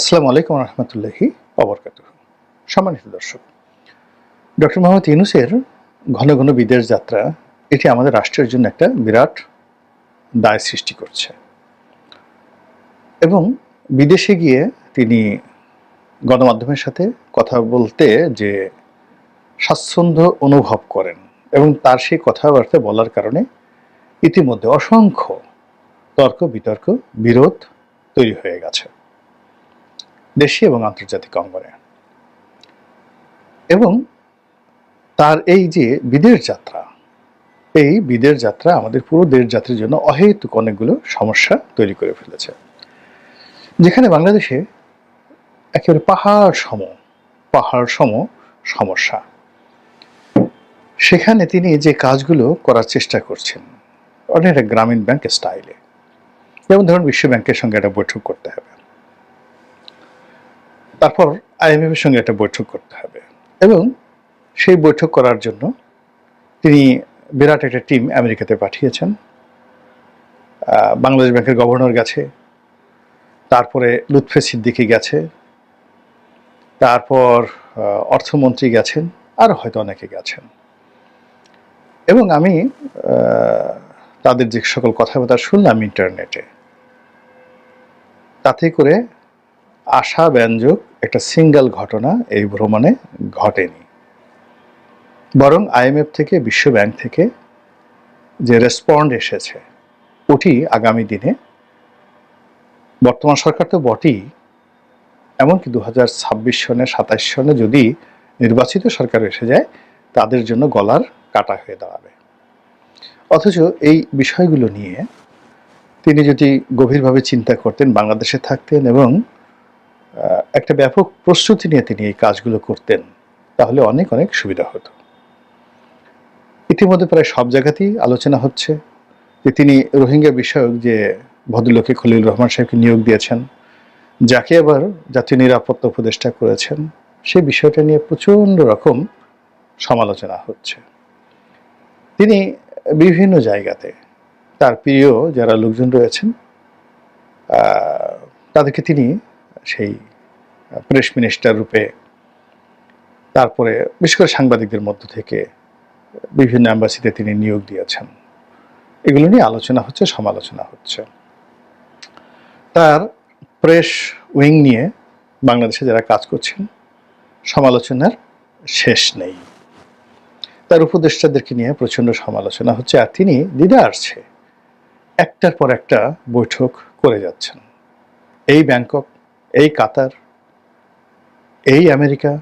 আসসালামু আলাইকুম রহমতুল্লাহি অবরকাত সম্মানিত দর্শক, ডক্টর মোহাম্মদ ইউনুসের ঘন ঘন বিদেশ যাত্রা, এটি আমাদের রাষ্ট্রের জন্য একটা বিরাট দায় সৃষ্টি করছে। এবং বিদেশে গিয়ে তিনি গণমাধ্যমের সাথে কথা বলতে যে স্বাচ্ছন্দ্য অনুভব করেন এবং তার সেই কথাবার্তা বলার কারণে ইতিমধ্যে অসংখ্য তর্ক বিতর্ক বিরোধ তৈরি হয়ে গেছে। দেশীয় এবং আন্তর্জাতিক অঙ্গনে। এবং তার এই যে বিদেশ যাত্রা, এই বিদের যাত্রা আমাদের পুরো দেশ যাত্রার জন্য অহেতুক অনেকগুলো সমস্যা তৈরি করে ফেলেছে। যেখানে বাংলাদেশে একেবারে পাহাড় সম পাহাড় সম সমস্যা। সেখানে তিনি যে কাজগুলো করার চেষ্টা করছেন অনেকটা গ্রামীণ ব্যাংক স্টাইলে যেমন ধরুন বিশ্ব ব্যাংকের সঙ্গে একটা বৈঠক করতে হবে। তারপর আইএমএফ এর সঙ্গে একটা বৈঠক করতে হবে। এবং সেই বৈঠক করার জন্য তিনি বিরাট একটা টিম আমেরিকাতে পাঠিয়েছেন। বাংলাদেশ ব্যাংকের গভর্নর গেছে। তারপরে লুৎফে সিদ্দিকি গেছে। তারপর অর্থমন্ত্রী গেছেন। আর হয়তো অনেকে গেছেন। এবং আমি তাদের যে সকল কথাবার্তা শুনলাম ইন্টারনেটে, তাতে করে আশা ব্যঞ্জক একটা সিঙ্গেল ঘটনা এই ভ্রমণে ঘটেনি। বরং আইএমএফ থেকে বিশ্ব ব্যাংক থেকে যে রেসপন্ড এসেছে, ওটি আগামী দিনে, বর্তমান সরকার তো বটেই, এমনকি দু হাজার ছাব্বিশ সনে সাতাশ সনে যদি নির্বাচিত সরকার এসে যায়, তাদের জন্য গলার কাটা হয়ে দাঁড়াবে। অথচ এই বিষয়গুলো নিয়ে তিনি যদি গভীরভাবে চিন্তা করতেন, বাংলাদেশে থাকতেন এবং একটা ব্যাপক প্রস্তুতি নিয়ে তিনি এই কাজগুলো করতেন, তাহলে অনেক অনেক সুবিধা হতো। ইতিমধ্যে প্রায় সব জায়গাতেই আলোচনা হচ্ছে যে তিনি রোহিঙ্গা বিষয়ক যে ভদ্রলোকে খলিল রহমান সাহেবকে নিয়োগ দিয়েছেন, যাকে আবার জাতীয় নিরাপত্তা উপদেষ্টা করেছেন সেই বিষয়টা নিয়ে প্রচণ্ড রকম সমালোচনা হচ্ছে। তিনি বিভিন্ন জায়গাতে তার প্রিয় যারা লোকজন রয়েছেন তাদেরকে তিনি সেই প্রেস মিনিস্টার রূপে। তারপরে বিশেষ করে সাংবাদিকদের মধ্য থেকে, বিভিন্ন অ্যাম্বাসিতে তিনি নিয়োগ দিয়েছেন। এগুলো নিয়ে আলোচনা হচ্ছে, সমালোচনা হচ্ছে। তার প্রেস উইং নিয়ে বাংলাদেশে যারা কাজ করছেন, সমালোচনার শেষ নেই। তার উপদেষ্টাদেরকে নিয়ে প্রচণ্ড সমালোচনা হচ্ছে আর তিনি দিদা আসছে। একটার পর একটা বৈঠক করে যাচ্ছেন। এই ব্যাংকক এই কাতার, এই আমেরিকা,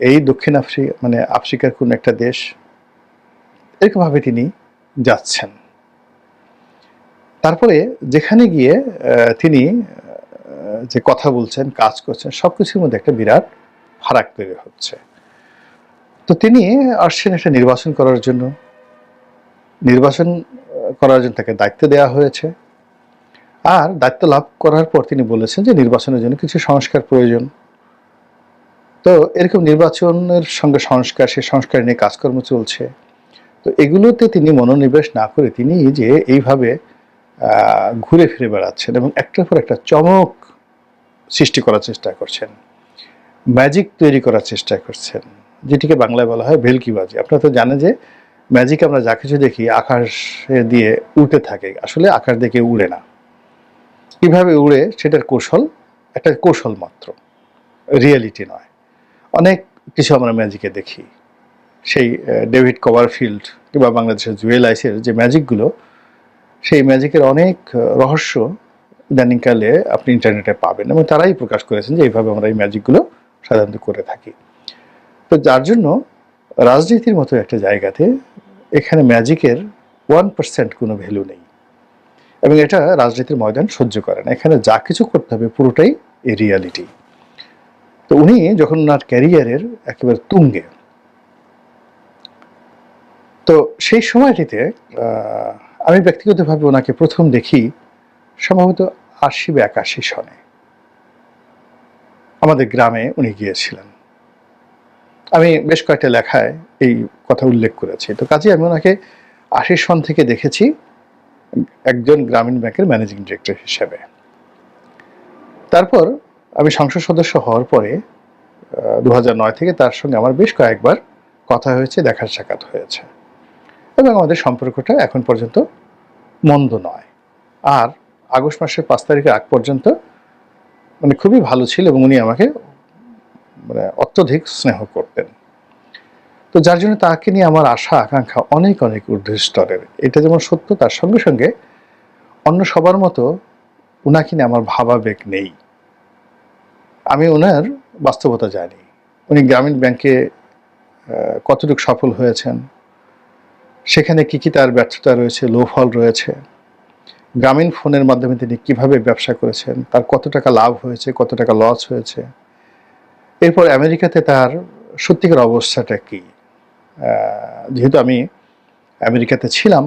এই দক্ষিণ আফ্রিকা মানে আফ্রিকার কোন একটা দেশ, এরকমভাবে তিনি যাচ্ছেন। তারপরে যেখানে গিয়ে তিনি যে কথা বলছেন, কাজ করছেন সব কিছুর মধ্যে একটা বিরাট ফারাক তৈরি হচ্ছে। তো তিনি আসছেন একটা নির্বাচন করার জন্য। নির্বাচন করার জন্য তাকে দায়িত্ব দেওয়া হয়েছে। আর দায়িত্ব লাভ করার পর তিনি বলেছেন যে নির্বাচনের জন্য কিছু সংস্কার প্রয়োজন। তো এরকম নির্বাচনের সঙ্গে সংস্কার, সে সংস্কার নিয়ে কাজকর্ম চলছে। তো এগুলোতে তিনি মনোনিবেশ না করে তিনি যে এইভাবে ঘুরে ফিরে বেড়াচ্ছেন এবং একটার পর একটা চমক সৃষ্টি করার চেষ্টা করছেন। ম্যাজিক তৈরি করার চেষ্টা করছেন, যেটিকে বাংলায় বলা হয় ভেলকিবাজি। আপনারা তো জানেন যে ম্যাজিক আমরা যা কিছু দেখি, আকাশে দিয়ে উঠে থাকে। আসলে আকাশ দেখে উড়ে না। কীভাবে উড়ে সেটার কৌশল, একটা কৌশল মাত্র রিয়েলিটি নয়। অনেক কিছু আমরা ম্যাজিকে দেখি। সেই ডেভিড কভারফিল্ড কিংবা বাংলাদেশের জুয়েল আইসের যে ম্যাজিকগুলো সেই ম্যাজিকের অনেক রহস্য ইদানিংকালে আপনি ইন্টারনেটে পাবেন এবং তারাই প্রকাশ করেছেন যে এইভাবে আমরা এই ম্যাজিকগুলো সাধারণত করে থাকি। তো যার জন্য রাজনীতির মতো একটা জায়গাতে এখানে ম্যাজিকের ওয়ান পার্সেন্ট কোনো ভ্যালু নেই। এবং এটা রাজনীতির ময়দান সহ্য করে না। এখানে যা কিছু করতে হবে পুরোটাই এই রিয়ালিটি তো উনি যখন ওনার ক্যারিয়ারের একেবারে তুঙ্গে, তো সেই সময়টিতে আমি ব্যক্তিগতভাবে ওনাকে প্রথম দেখি সম্ভবত আশি বা একাশি সনে। আমাদের গ্রামে উনি গিয়েছিলেন। আমি বেশ কয়েকটা লেখায় এই কথা উল্লেখ করেছি। তো কাজে আমি ওনাকে আশি সন থেকে দেখেছি। একজন গ্রামীণ ব্যাংকের ম্যানেজিং ডিরেক্টর হিসেবে। তারপর আমি সংসদ সদস্য হওয়ার পরে দু থেকে তার সঙ্গে আমার বেশ কয়েকবার কথা হয়েছে দেখার সাক্ষাৎ হয়েছে। এবং আমাদের সম্পর্কটা এখন পর্যন্ত মন্দ নয়। আর আগস্ট মাসের পাঁচ তারিখের আগ পর্যন্ত মানে খুবই ভালো ছিল এবং উনি আমাকে মানে অত্যধিক স্নেহ করতেন। তো যার জন্য তাকে নিয়ে আমার আশা, আকাঙ্ক্ষা অনেক অনেক ঊর্ধ্ব স্তরের এটা যেমন সত্য, তার সঙ্গে সঙ্গে অন্য সবার মতো উনাকে নিয়ে আমার ভাবাবেগ নেই। আমি ওনার বাস্তবতা জানি। উনি গ্রামীণ ব্যাংকে কতটুকু সফল হয়েছেন, সেখানে কি কি তার ব্যর্থতা রয়েছে লো ফল রয়েছে, গ্রামীণ ফোনের মাধ্যমে তিনি কীভাবে ব্যবসা করেছেন, তার কত টাকা লাভ হয়েছে, কত টাকা লস হয়েছে, এরপর আমেরিকাতে তার সত্যিকার অবস্থাটা কি? যেহেতু আমি আমেরিকাতে ছিলাম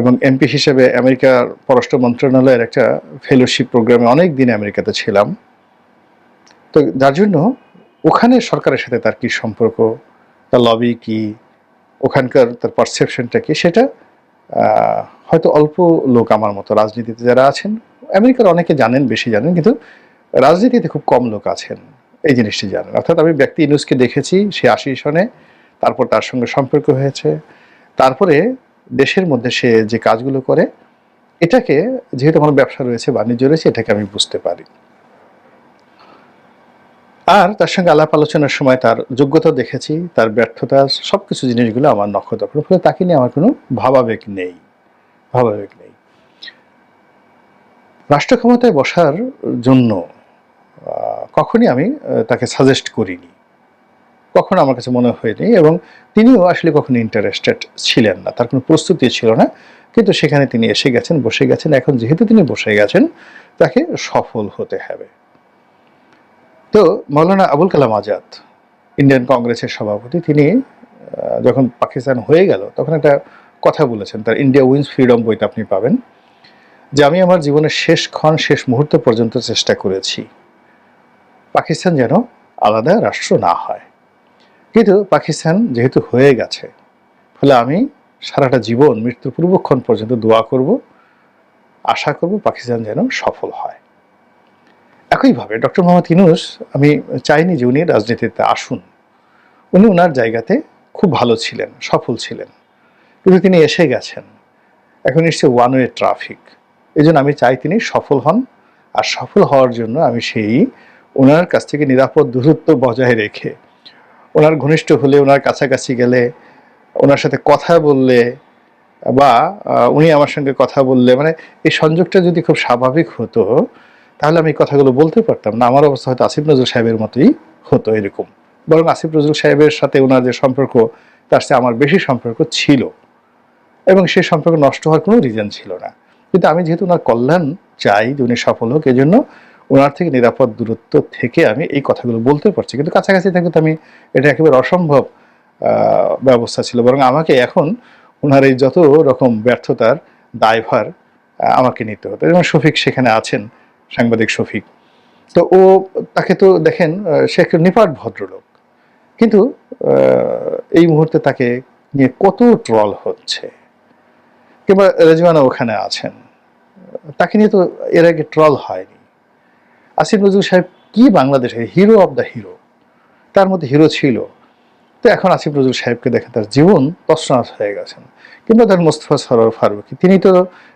এবং এমপি হিসেবে আমেরিকার পররাষ্ট্র মন্ত্রণালয়ের একটা ফেলোশিপ প্রোগ্রামে অনেক দিন আমেরিকাতে ছিলাম। তো যার জন্য ওখানে সরকারের সাথে তার কি সম্পর্ক, তার লবি কি, ওখানকার তার পারসেপশনটা কি, সেটা হয়তো অল্প লোক আমার মতো রাজনীতিতে যারা আছেন, আমেরিকার অনেকে জানেন, বেশি জানেন, কিন্তু রাজনীতিতে খুব কম লোক আছেন। এই জিনিসটি জানেন। অর্থাৎ আমি ব্যক্তি ইনুসকে দেখেছি, সে আশি সনে তারপর তার সঙ্গে সম্পর্ক হয়েছে। তারপরে দেশের মধ্যে সে যে কাজগুলো করে, এটাকে যেহেতু আমার ব্যবসা রয়েছে, বাণিজ্য রয়েছে, এটাকে আমি বুঝতে পারি। আর তার সঙ্গে আলাপ আলোচনার সময় তার যোগ্যতা দেখেছি, তার ব্যর্থতা, সবকিছু জিনিসগুলো আমার নক্ষত্র ফলে তাকে নিয়ে আমার কোনো ভাবাবেগ নেই ভাবাবেগ নেই। রাষ্ট্র ক্ষমতায় বসার জন্য কখনই আমি তাকে সাজেস্ট করিনি। কখনো আমার কাছে মনে হয়নি এবং তিনিও আসলে কখনো ইন্টারেস্টেড ছিলেন না। তার কোনো প্রস্তুতি ছিল না। কিন্তু সেখানে তিনি এসে গেছেন, বসে গেছেন। এখন যেহেতু তিনি বসে গেছেন, তাকে সফল হতে হবে। তো মৌলানা আবুল কালাম আজাদ, ইন্ডিয়ান কংগ্রেসের সভাপতি, তিনি যখন পাকিস্তান হয়ে গেল, তখন একটা কথা বলেছেন। তার ইন্ডিয়া উইন্স ফ্রিডম বইটা আপনি পাবেন, যে আমি আমার জীবনের শেষ ক্ষণ, শেষ মুহূর্ত পর্যন্ত চেষ্টা করেছি। পাকিস্তান যেন আলাদা রাষ্ট্র না হয়। কিন্তু পাকিস্তান যেহেতু হয়ে গেছে, ফলে আমি সারাটা জীবন মৃত্যু পূর্বক্ষণ পর্যন্ত দোয়া করব, আশা করব পাকিস্তান যেন সফল হয়। একইভাবে ডক্টর মোহাম্মদ ইনুস আমি চাইনি যে উনি রাজনীতিতে আসুন। উনি ওনার জায়গাতে খুব ভালো ছিলেন, সফল ছিলেন। কিন্তু তিনি এসে গেছেন। এখন এসছে ওয়ান ওয়ে ট্রাফিক এই আমি চাই তিনি সফল হন, আর সফল হওয়ার জন্য আমি সেই ওনার কাছ থেকে নিরাপদ দূরত্ব বজায় রেখে ওনার ঘনিষ্ঠ হলে, ওনার কাছাকাছি গেলে, ওনার সাথে কথা বললে বা উনি আমার সঙ্গে কথা বললে মানে এই সংযোগটা যদি খুব স্বাভাবিক হতো, তাহলে আমি কথাগুলো বলতে পারতাম না। আমার অবস্থা হয়তো আসিফ নজরুল সাহেবের মতোই হতো এরকম। বরং আসিফ নজরুল সাহেবের সাথে ওনার যে সম্পর্ক, তার সাথে আমার বেশি সম্পর্ক ছিল। এবং সেই সম্পর্ক নষ্ট হওয়ার কোনো রিজন ছিল না। কিন্তু আমি যেহেতু ওনার কল্যাণ চাই উনি সফল হোক এই জন্য ওনার থেকে নিরাপদ দূরত্ব থেকে আমি এই কথাগুলো বলতে পারছি। কিন্তু কাছাকাছি থাকলে তো আমি এটা একেবারে অসম্ভব ব্যবস্থা ছিল। বরং আমাকে এখন ওনার এই যত রকম ব্যর্থতার দায়ভার আমাকে নিতে হতো। এবং শফিক সেখানে আছেন, সাংবাদিক শফিক। তো ও, তাকে তো দেখেন সে একটা নিপাট ভদ্রলোক। কিন্তু এই মুহূর্তে তাকে নিয়ে কত ট্রল হচ্ছে? কিংবা রেজওয়ানা ওখানে আছেন। তাকে নিয়ে তো এর আগে ট্রল হয়নি। আসিফ নজরুল সাহেব কি বাংলাদেশের হিরো অব দ্য হিরো তার মধ্যে হিরো ছিল। তো এখন আসিফ নজরুল সাহেবকে দেখে তার জীবন তছনছ হয়ে গেছেন। কিংবা তার মোস্তফা সরোয়ার ফারুকি, তিনি তো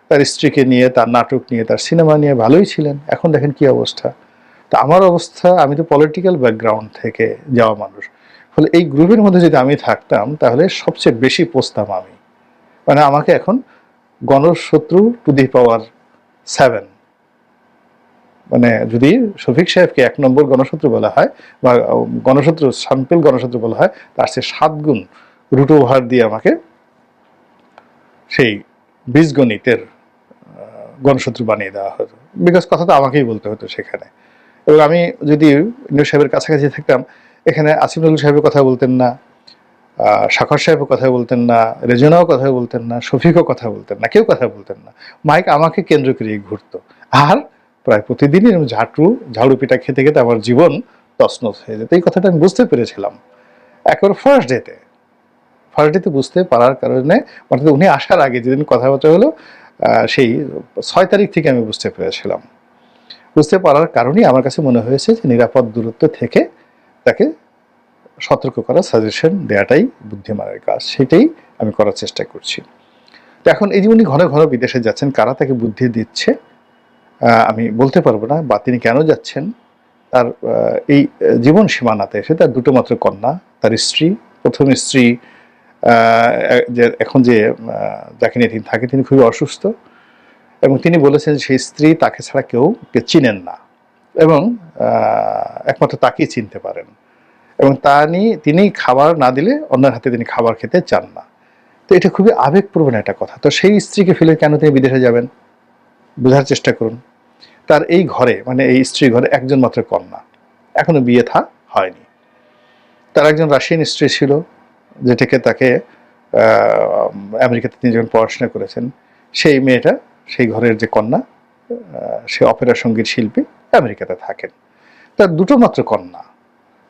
তার স্ত্রীকে নিয়ে, তার নাটক নিয়ে, তার সিনেমা নিয়ে ভালোই ছিলেন। এখন দেখেন কি অবস্থা। তো আমার অবস্থা, আমি তো পলিটিক্যাল ব্যাকগ্রাউন্ড থেকে যাওয়া মানুষ। ফলে এই গ্রুপের মধ্যে যদি আমি থাকতাম, তাহলে সবচেয়ে বেশি পোস্তাম আমি। মানে আমাকে এখন গণশত্রু টু দি পাওয়ার সেভেন মানে যদি শফিক সাহেবকে এক নম্বর গণশত্রু বলা হয় বা গণশত্রু সাম্পেল গণশত্রু বলা হয়, তার সে সাত গুণ রুট ওভার দিয়ে আমাকে সেই বীজগণিতের গণশত্রু বানিয়ে দেওয়া হতো। বিকজ কথা তো আমাকেই বলতে হতো সেখানে। এবং আমি যদি ইন্দ্র সাহেবের কাছাকাছি থাকতাম, এখানে আসিফ নজরুল সাহেবের কথা বলতেন না সাখর সাহেবও কথা বলতেন না, রেজনাও কথা বলতেন না, শফিকও কথা বলতেন না, কেউ কথা বলতেন না। মাইক আমাকে কেন্দ্র করে ঘুরতো। আর প্রায় প্রতিদিনই এরকম ঝাঁটু, ঝাড়ু পিঠা খেতে খেতে আমার জীবন তছনছ হয়ে যেত। এই কথাটা আমি বুঝতে পেরেছিলাম। একেবারে ফার্স্ট ডেতে ফার্স্ট ডেতে বুঝতে পারার কারণে অর্থাৎ উনি আসার আগে যেদিন কথাবার্তা হলো সেই ছয় তারিখ থেকে আমি বুঝতে পেরেছিলাম। বুঝতে পারার কারণেই আমার কাছে মনে হয়েছে যে নিরাপদ দূরত্ব থেকে তাকে সতর্ক করা সাজেশন দেওয়াটাই বুদ্ধিমানের কাজ। সেটাই আমি করার চেষ্টা করছি। তো এখন এই যে উনি ঘন ঘন বিদেশে যাচ্ছেন, কারা তাকে বুদ্ধি দিচ্ছে আমি বলতে পারব না বা তিনি কেন যাচ্ছেন। তার এই জীবন সীমানাতে এসে তার দুটো মাত্র কন্যা, তার স্ত্রী। প্রথম স্ত্রী যে, এখন যে যাকে নিয়ে তিনি থাকে, তিনি খুবই অসুস্থ। এবং তিনি বলেছেন সেই স্ত্রী তাকে ছাড়া কেউ চিনেন না এবং একমাত্র তাকেই চিনতে পারেন। এবং তা নিয়ে তিনি খাবার না দিলে অন্যের হাতে তিনি খাবার খেতে চান না। তো এটা খুবই আবেগপ্রবণ একটা কথা। তো সেই স্ত্রীকে ফেলে কেন তিনি বিদেশে যাবেন? বোঝার চেষ্টা করুন। তার এই ঘরে মানে এই স্ত্রী ঘরে একজন মাত্র কন্যা। এখনও বিয়ে থা হয়নি। তার একজন রাশিয়ান স্ত্রী ছিল, যেটাকে তাকে আমেরিকাতে তিনি যখন পড়াশোনা করেছেন, সেই মেয়েটা, সেই ঘরের যে কন্যা সে অপেরা সংগীত শিল্পী আমেরিকাতে থাকেন। তার দুটো মাত্র কন্যা,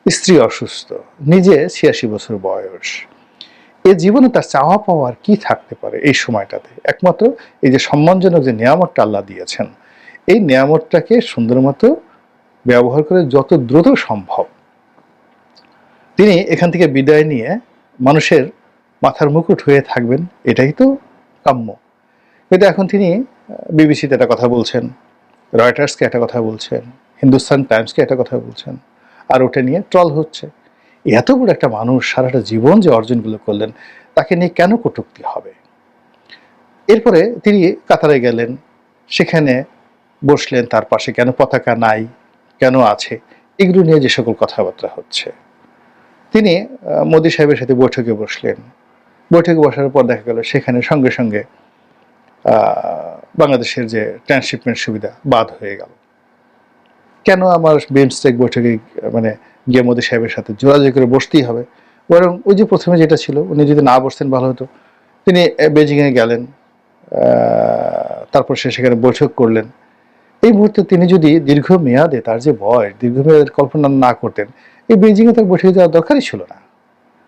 স্ত্রী অসুস্থ, নিজে ছিয়াশি বছর বয়স। এ জীবনে তার চাওয়া পাওয়ার কি থাকতে পারে এই সময়টাতে? একমাত্র এই যে সম্মানজনক যে নিয়ামতটা আল্লাহ দিয়েছেন এই নিয়ামতটাকে সুন্দর মতো ব্যবহার করে যত দ্রুত সম্ভব। তিনি এখান থেকে বিদায় নিয়ে মানুষের মাথার মুকুট হয়ে থাকবেন, এটাই তো কাম্য। কিন্তু এখন তিনি বিবিসিতে একটা কথা বলছেন, রয়টার্সকে একটা কথা বলছেন, হিন্দুস্তান টাইমসকে একটা কথা বলছেন, আর ওটা নিয়ে ট্রল হচ্ছে। এত বড় একটা মানুষ সারাটা জীবন যে অর্জনগুলো করলেন, তাকে নিয়ে কেন কটুক্তি হবে? এরপরে তিনি কাতারে গেলেন, সেখানে বসলেন তার পাশে, কেন পতাকা নাই? কেন আছে? এগুলো নিয়ে যে সকল কথাবার্তা হচ্ছে। তিনি মোদী সাহেবের সাথে বৈঠকে বসলেন। বৈঠকে বসার পর দেখা গেল সেখানে সঙ্গে সঙ্গে বাংলাদেশের যে ট্রান্সশিপমেন্ট সুবিধা বাদ হয়ে গেল। কেন আমার বিমস্টেক বৈঠকে মানে গিয়ে মোদী সাহেবের সাথে যোগাযোগ করে বসতেই হবে? বরং ওই যে প্রথমে যেটা ছিল, উনি যদি না বসতেন ভালো হতো। তিনি বেজিংয়ে গেলেন তারপর সে সেখানে বৈঠক করলেন। এই মুহূর্তে তিনি যদি দীর্ঘ মেয়াদে তার যে বয়স দীর্ঘ মেয়াদের কল্পনা না করতেন, এই বেজিংয়ে তার বৈঠকে যাওয়ার দরকারই ছিল না।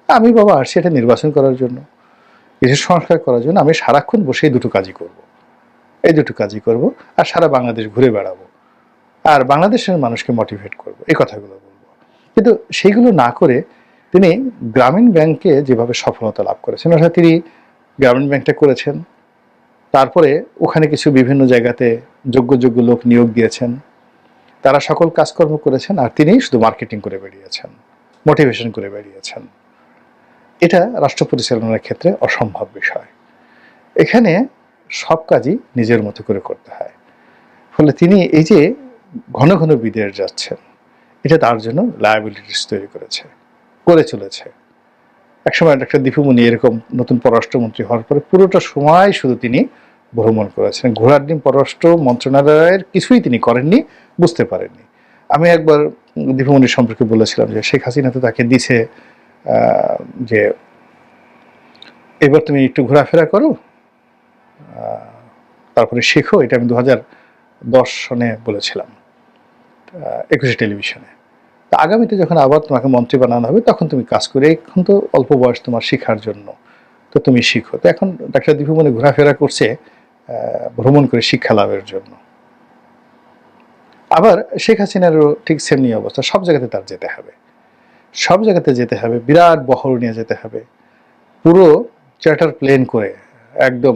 আমি বাবা আসছি এটা নির্বাচন করার জন্য কিছু সংস্কার করার জন্য আমি সারাক্ষণ বসে এই দুটো কাজই করব। এই দুটো কাজই করব আর সারা বাংলাদেশ ঘুরে বেড়াবো। আর বাংলাদেশের মানুষকে মোটিভেট করব, এই কথাগুলো বলব। কিন্তু সেইগুলো না করে তিনি গ্রামীণ ব্যাংকে যেভাবে সফলতা লাভ করেছেন, অর্থাৎ তিনি গ্রামীণ ব্যাংকটা করেছেন তারপরে ওখানে কিছু বিভিন্ন জায়গাতে যোগ্য যোগ্য লোক নিয়োগ দিয়েছেন। তারা সকল কাজকর্ম করেছেন আর তিনি শুধু মার্কেটিং করে বেরিয়েছেন মোটিভেশন করে বেরিয়েছেন এটা রাষ্ট্র পরিচালনার ক্ষেত্রে অসম্ভব বিষয়। এখানে সব কাজই নিজের মতো করে করতে হয়। ফলে তিনি এই যে ঘন ঘন বিদেশ যাচ্ছেন, এটা তার জন্য লায়াবিলিটিস তৈরি করেছে, করে চলেছে। একসময় একটা দীপুমণি এরকম নতুন পররাষ্ট্রমন্ত্রী হওয়ার পরে পুরোটা সময় শুধু তিনি ভ্রমণ করেছেন। ঘোড়ার ডিম পররাষ্ট্র মন্ত্রণালয়ের কিছুই তিনি করেননি, বুঝতে পারেননি। আমি একবার দীপুমণি সম্পর্কে বলেছিলাম যে শেখ হাসিনা তো তাকে দিছে যে এবার তুমি একটু ঘোরাফেরা করো তারপরে শেখো, এটা আমি দু হাজার দশ সনে বলেছিলাম একুশে টেলিভিশনে। তা আগামীতে যখন আবার তোমাকে মন্ত্রী বানানো হবে, তখন তুমি কাজ করে এখন তো অল্প বয়স তোমার শেখার জন্য। তো তুমি শিখো। তো এখন ডাক্তার দীপুমণি ঘোরাফেরা করছে ভ্রমণ করে শিক্ষা লাভের জন্য। আবার শেখ হাসিনারও ঠিক সেমনি অবস্থা, সব জায়গাতে তার যেতে হবে। সব জায়গাতে যেতে হবে, বিরাট বহর নিয়ে যেতে হবে। পুরো চার্টার প্লেন করে, একদম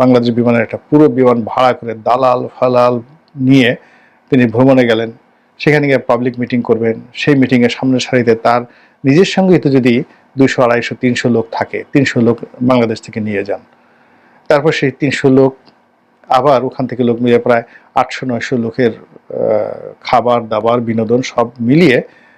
বাংলাদেশ বিমানের একটা পুরো বিমান ভাড়া করে, দালাল, ফালাল নিয়ে তিনি ভ্রমণে গেলেন। সেখানে গিয়ে পাবলিক মিটিং করবেন, সেই মিটিংয়ের সামনের সারিতে তার নিজের সঙ্গে তো যদি দুশো, আড়াইশো, তিনশো লোক থাকে, তিনশো লোক বাংলাদেশ থেকে নিয়ে যান। তারপর সেই তিনশো লোক আবার ওখান থেকে লোক মিলে প্রায় আটশো, নয়শো লোকের খাবার, দাবার, বিনোদন সব মিলিয়ে